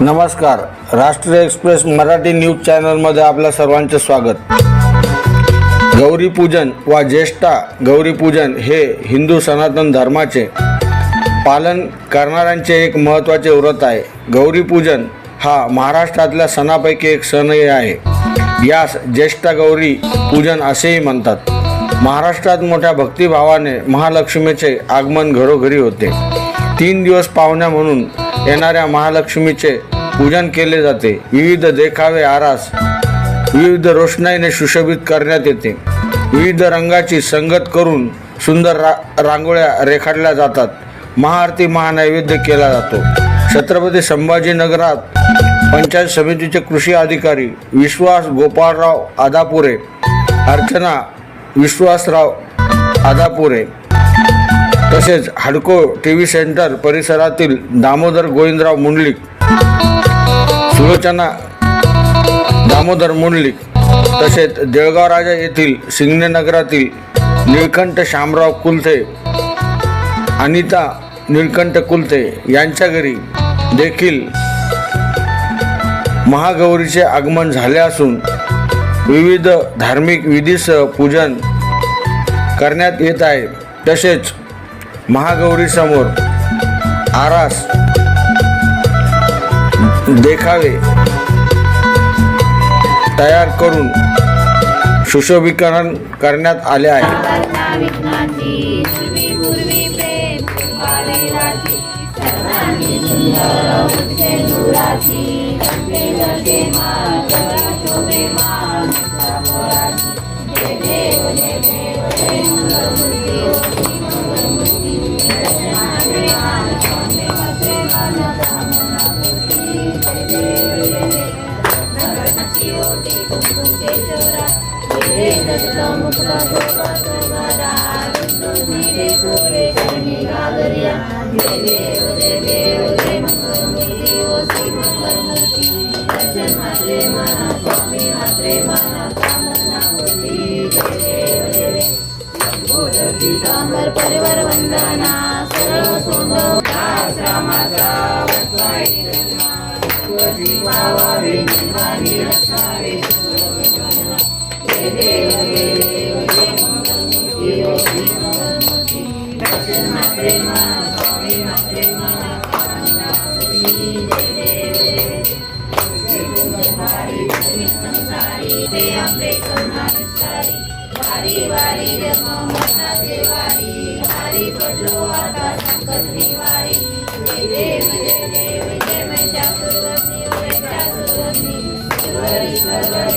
नमस्कार राष्ट्रीय express Marathi news चॅनलमध्ये आपल्या सर्वांचे स्वागत. गौरीपूजन वा ज्येष्ठा गौरीपूजन हे हिंदू सनातन धर्माचे पालन करणाऱ्यांचे एक महत्त्वाचे व्रत आहे. गौरीपूजन हा महाराष्ट्रातल्या सणापैकी एक सणही आहे. यास ज्येष्ठा गौरी पूजन असेही म्हणतात. महाराष्ट्रात मोठ्या भक्तिभावाने महालक्ष्मीचे आगमन घरोघरी होते. तीन दिवस पाहुण्या म्हणून येणाऱ्या महालक्ष्मीचे पूजन केले जाते. विविध देखावे आरास विविध रोषणाईने सुशोभित करण्यात येते. विविध रंगाची संगत करून सुंदर रा रांगोळ्या रेखाटल्या जातात. महाआरती महानैवेद्य केला जातो. छत्रपती संभाजीनगरात पंचायत समितीचे कृषी अधिकारी विश्वास गोपाळराव आदापुरे अर्चना विश्वासराव आदापुरे तसेच हाडको टी व्ही सेंटर परिसरातील दामोदर गोविंदराव मुंडलिक सुलोचना दामोदर मुंडलिक तसेच देळगाव राजा येथील सिंगनेनगरातील निळकंठ शामराव कुलथे अनिता निळकंठ कुलथे यांच्या घरी देखील महागौरीचे आगमन झाले असून विविध धार्मिक विधीसह पूजन करण्यात येत आहे. तसेच महागौरीसमोर आरास. देखावे. तयार करून सुशोभीकरण करण्यात आले आहे. Thank you. पीतांबर परिवार वंदना सरळ सोंड रामाचा वत्साई वारी वारी जन्म मरणाचे वारी वारी पडलो आता संकट निवारी जय देव जय देव सुरवरी